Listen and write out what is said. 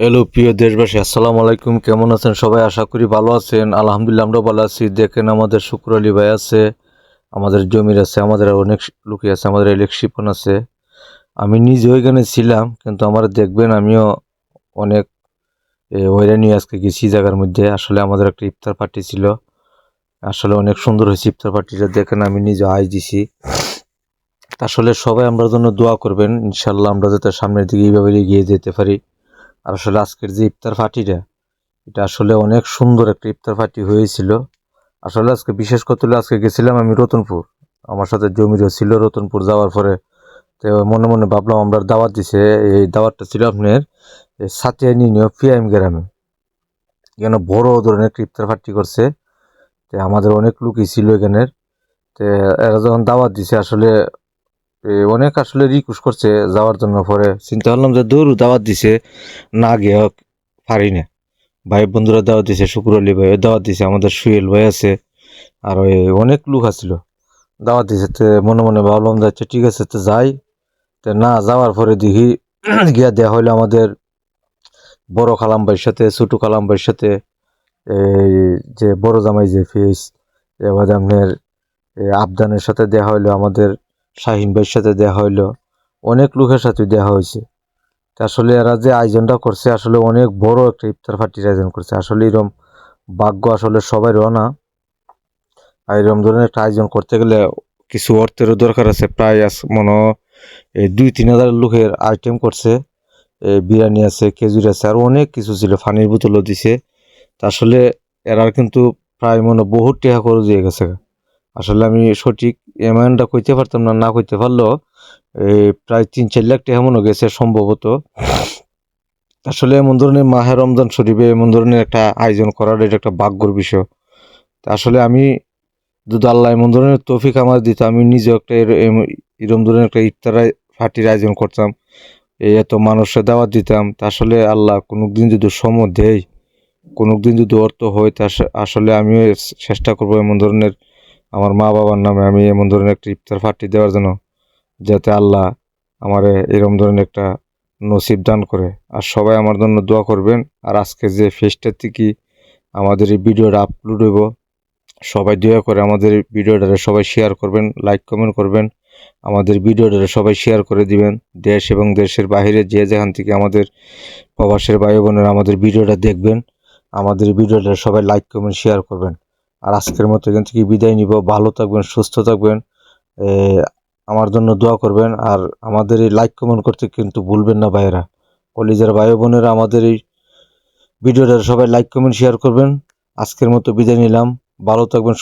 Hello, প্রিয় দেশবাসী, আসসালামু আলাইকুম। কেমন আছেন সবাই? আশা করি ভালো আছেন। আলহামদুলিল্লাহ আমরা ভালো আছি। দেখেন, আমাদের শুক্র আলী ভাই আছে, আমাদের জমির আছে, আমাদের অনেক লোকই আছে, আমাদের ইলেকশিপন আছে। আমি নিজে ওইখানে ছিলাম, কিন্তু আমার দেখবেন আমিও অনেক নিয়ে আজকে গেছি জায়গার মধ্যে। আসলে আমাদের একটা ইফতার পার্টি ছিল। আসলে অনেক সুন্দর হয়েছে ইফতার পার্টিটা। দেখেন, আমি নিজে আয় দিছি। আসলে সবাই আমরা জন্য দোয়া করবেন। ইনশাল্লাহ আমরা যাতে সামনের দিকে এইভাবে এগিয়ে যেতে পারি। আর আসলে আজকের যে ইফতার পার্টিটা, এটা আসলে অনেক সুন্দর একটা ইফতার পার্টি হয়েছিল। আসলে আজকে বিশেষ করতে আজকে গেছিলাম আমি রতনপুর। আমার সাথে জমিরও ছিল রতনপুর যাওয়ার পরে, তো মনে মনে ভাবলাম আমরা দাওয়াত দিছে, এই দাওয়াতটা ছিল আপনার সাতিয়া নিনিও পিএম গ্রামে। এখানে বড় ধরনের ইফতার পার্টি করছে। তো আমাদের অনেক লোকই ছিল এখানের। তো এরা যখন দাওয়াত দিছে, আসলে অনেক আসলে রিকোয়েস্ট করছে যাওয়ার জন্য পরে। চিন্তা করলাম যে দূর দাওয়াত দিছে, না গিয়ে পারি না ভাই, বন্ধুরা দাওয়াত দিছে, শুক্র আলী ভাই দাওয়াত দিছে, আমাদের সুয়েল ভাই আছে, আর ওই অনেক লোক আছিল। দাওয়াত দিছে তো মনে মনে ভাবলাম যে আচ্ছা ঠিক আছে, তো যাই। তো না যাওয়ার পরে দেখি গিয়া দেওয়া হইল আমাদের বড় কালাম ভাইয়ের সাথে, ছোটো কালাম ভাইয়ের সাথে। এই যে বড় জামাই যে ফিস এবার আপনার আবদানের সাথে দেওয়া হইল আমাদের শাহিন ভাইয়ের সাথে দেওয়া হইল। অনেক লোকের সাথে দেওয়া হয়েছে। আসলে এরা যে আয়োজনটা করছে, আসলে অনেক বড় একটা ইফতার পার্টির আয়োজন করছে। আসলে এরকম ভাগ্য আসলে সবাই না। আর এরকম ধরনের একটা আয়োজন করতে গেলে কিছু অর্থেরও দরকার আছে। প্রায় মনে এই দুই তিন হাজার লোকের আইটেম করছে। বিরিয়ানি আছে, খেজুর আছে, আর অনেক কিছু ছিল। পানির বোতলও দিছে। তা আসলে এরার কিন্তু প্রায় মনে বহুত টাকা খরচ হয়ে গেছে। আসলে আমি সঠিক অ্যামাউন্টটা কইতে পারতাম না না কইতে পারলেও প্রায় তিন, চার লাখ টাকা মনে হয় গেছে সম্ভবত। আসলে এমন ধরনের মাহে রমজান শরীফে এমন ধরনের একটা আয়োজন করার এটা একটা ভাগ্যর বিষয়। তা আসলে আমি যদি আল্লাহ এমন ধরনের তৌফিক আমার দিত, আমি নিজেও একটা এরম ধরনের একটা ইফতার পার্টির আয়োজন করতাম এত মানুষের দাওয়াত দিতাম। তা আসলে আল্লাহ কোনো দিন যদি সম দেয় কোনো দিন যদি অর্থ হয়, তা আসলে আমিও চেষ্টা করব এমন ধরনের আমার মা বাবার নামে আমি এমন ধরনের একটা ইফতার পার্টি দেওয়ার জন্য যাতে আল্লাহ আমার এরম ধরনের একটা নসিব দান করে। আর সবাই আমার জন্য দোয়া করবেন। আর আজকে যে ফেসটা থেকে আমাদের এই ভিডিওটা আপলোড হইব, সবাই দয়া করে আমাদের এই ভিডিওটা সবাই শেয়ার করবেন লাইক কমেন্ট করবেন। আমাদের ভিডিওটা সবাই শেয়ার করে দিবেন। দেশ এবং দেশের বাইরে যে যেখান থেকে আমাদের প্রবাসের ভাই বোনেরা আমাদের ভিডিওটা দেখবেন, আমাদের ভিডিওটা সবাই লাইক কমেন্ট শেয়ার করবেন। আর আজকের মতো এখান থেকে বিদায় নিব। ভালো থাকবেন, সুস্থ থাকবেন। আমার জন্য দোয়া করবেন। আর আমাদের এই লাইক কমেন্ট করতে কিন্তু ভুলবেন না ভাইয়েরা। কলেজের ভাই বোনেরা, আমাদের এই ভিডিওটা সবাই লাইক কমেন্ট শেয়ার করবেন। আজকের মতো বিদায় নিলাম। ভালো থাকবেন